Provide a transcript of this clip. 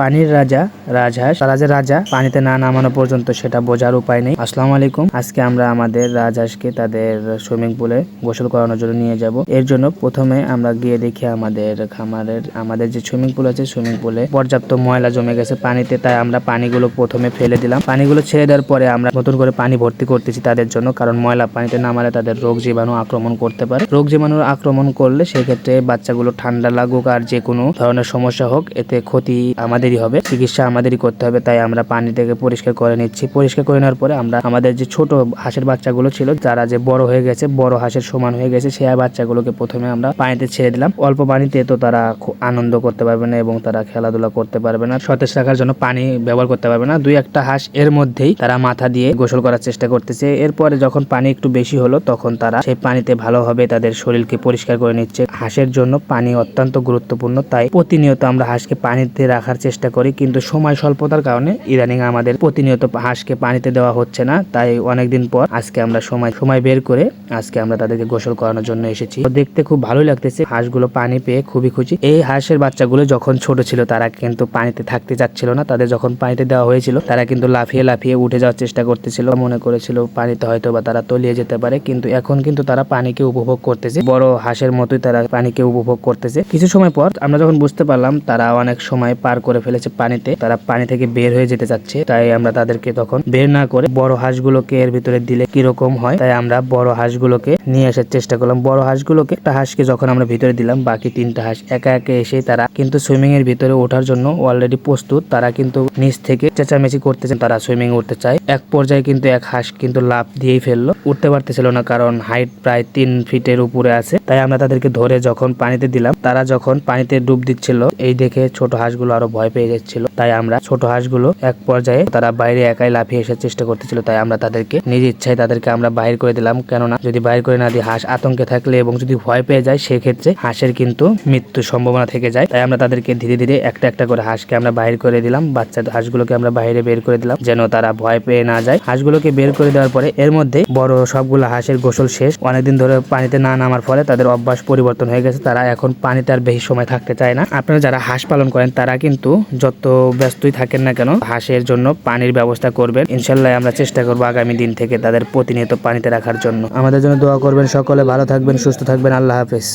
পানির রাজা রাজহাঁস রাজা রাজা, পানিতে না নামানো পর্যন্ত সেটা বোঝার উপায় নেই। আসসালামু আলাইকুম। আজকে আমরা আমাদের রাজহাঁসকে তাদের সুইমিং পুলে গোসল করানোর জন্য নিয়ে যাব। এর জন্য প্রথমে আমরা গিয়ে দেখি আমাদের খামারের, আমাদের যে সুইমিং পুল আছে, সুইমিং পুলে পর্যাপ্ত ময়লা জমে গেছে পানিতে, তাই আমরা পানিগুলো প্রথমে ফেলে দিলাম। পানিগুলো ছেড়ে দেওয়ার পরে আমরা নতুন করে পানি ভর্তি করতেছি তাদের জন্য, কারণ ময়লা পানিতে নামালে তাদের রোগ জীবাণু আক্রমণ করতে পারে। রোগ জীবাণু আক্রমণ করলে সেক্ষেত্রে বাচ্চাগুলো ঠান্ডা লাগুক আর যে কোনো ধরনের সমস্যা হোক, এতে ক্ষতি আমাদেরই হবে, চিকিৎসা আমাদেরই করতে হবে, তাই আমরা পানি থেকে পরিষ্কার করে নিচ্ছি। পরিষ্কার করে নেওয়ার পরে আমরা আমাদের যে ছোট হাঁসের বাচ্চাগুলো ছিল, যারা যে বড় হয়ে গেছে, বড় হাঁসের সমান হয়ে গেছে, সেই বাচ্চাগুলোকে প্রথমে আমরা পানিতে ছেড়ে দিলাম। অল্প পানিতে তো তারা আনন্দ করতে পারবে না এবং তারা খেলাধুলা করতে পারবে না। সতেজ রাখার জন্য পানি ব্যবহার করতে পারবে না। দুই একটা হাঁস এর মধ্যেই তারা মাথা দিয়ে গোসল করার চেষ্টা করতেছে। এরপরে যখন পানি একটু বেশি হলো, তখন তারা সেই পানিতে ভালোভাবে তাদের শরীরকে পরিষ্কার করে নিচ্ছে। হাঁসের জন্য পানি অত্যন্ত গুরুত্বপূর্ণ, তাই প্রতিনিয়ত আমরা হাঁসকে পানিতে রাখার চেষ্টা করি, কিন্তু সময় স্বল্পতার কারণে ইদানিং আমাদের প্রতিনিয়ত হাঁসকে পানিতে দেওয়া হচ্ছে না। তাই অনেকদিন পর আজকে আমরা সময় সময় বের করে আজকে আমরা তাদেরকে গোসল করানোর জন্য এসেছি। দেখতে খুব ভালোই লাগতেছে, হাঁসগুলো পানি পেয়ে খুবই খুশি। এই হাঁসের বাচ্চাগুলো যখন ছোট ছিল, তারা কিন্তু পানিতে থাকতে চাচ্ছিল না। তাদের যখন পানিতে দেওয়া হয়েছিল, তারা কিন্তু লাফিয়ে লাফিয়ে উঠে যাওয়ার চেষ্টা করতেছিল। মনে করেছিল পানিতে হয়তো বা তারা তলিয়ে যেতে পারে, কিন্তু এখন কিন্তু তারা পানিকে উপভোগ করতেছে। বড় হাঁসের মতোই তারা পানিকে উপভোগ করতেছে। কিছু সময় পর আমরা যখন বুঝতে পারলাম, তারা অনেক সময় পার করে ফেলেছে পানিতে। তারা পানি থেকে বের হয়ে যেতে চাচ্ছে। তাই আমরা তাদেরকে তখন বের না করে বড় হাঁসগুলোকে এর ভিতরে দিলে কীরকম হয়, তাই আমরা বড় হাঁসগুলোকে নিয়ে আসার চেষ্টা করলাম। বড় হাঁসগুলোকে একটা হাঁসকে যখন আমরা ভিতরে দিলাম, বাকি তিনটা হাঁস একা একে এসে তারা কিন্তু সুইমিং এর ভিতরে ওঠার জন্য অলরেডি প্রস্তুত। তারা কিন্তু নিচ থেকে চেঁচামেচি করতেছে, তারা সুইমিং উঠতে চায়। এক পর্যায়ে কিন্তু এক হাঁস কিন্তু লাফ দিয়েই ফেলল। উঠতে পারতেছিল না কারণ হাইট প্রায় তিন ফিটের উপরে আছে। তাই আমরা তাদেরকে ধরে যখন পানিতে দিলাম, তারা যখন পানিতে ডুব দিচ্ছিল, এই দেখে ছোট হাঁসগুলো আরও ভয় পেয়ে যাচ্ছিল তাই আমরা ছোট হাঁসগুলো এক পর্যায়ে তারা বাইরে একাই লাফিয়ে আসার চেষ্টা করতেছিল। তাই আমরা তাদেরকে নিজ ইচ্ছায় তাদেরকে আমরা বাইর করে দিলাম। কেননা যদি বাইর করে না দিই হাঁস আতঙ্কে থাকলে এবং যদি ভয় পেয়ে যায়, সেক্ষেত্রে হাঁসের কিন্তু মৃত্যুর সম্ভাবনা থেকে যায়। তাই আমরা তাদেরকে ধীরে ধীরে একটা একটা করে হাঁসকে আমরা বাইর করে দিলাম। বাচ্চা হাঁসগুলোকে আমরা বাইরে বের করে দিলাম যেন তারা ভয় পেয়ে না যায়। হাঁসগুলোকে বের করে দেওয়ার পরে এর মধ্যে বড় সবগুলো হাঁসের গোসল শেষ। অনেকদিন ধরে পানিতে না নামার ফলে তাদের অভ্যাস পরিবর্তন হয়ে গেছে। তারা এখন পানিতে আর বেশি সময় থাকতে চায় না। আপনারা যারা হাঁস পালন করেন, তারা কিন্তু যত ব্যস্তই থাকেন না কেন, হাঁসের জন্য পানির ব্যবস্থা করবেন। ইনশাল্লাহ আমরা চেষ্টা করব আগামী দিন থেকে তাদের প্রতিনিয়ত পানিতে রাখার জন্য। আমাদের জন্য দোয়া করবেন সকলে। ভালো থাকবেন, সুস্থ থাকবেন। আল্লাহ হাফেজ।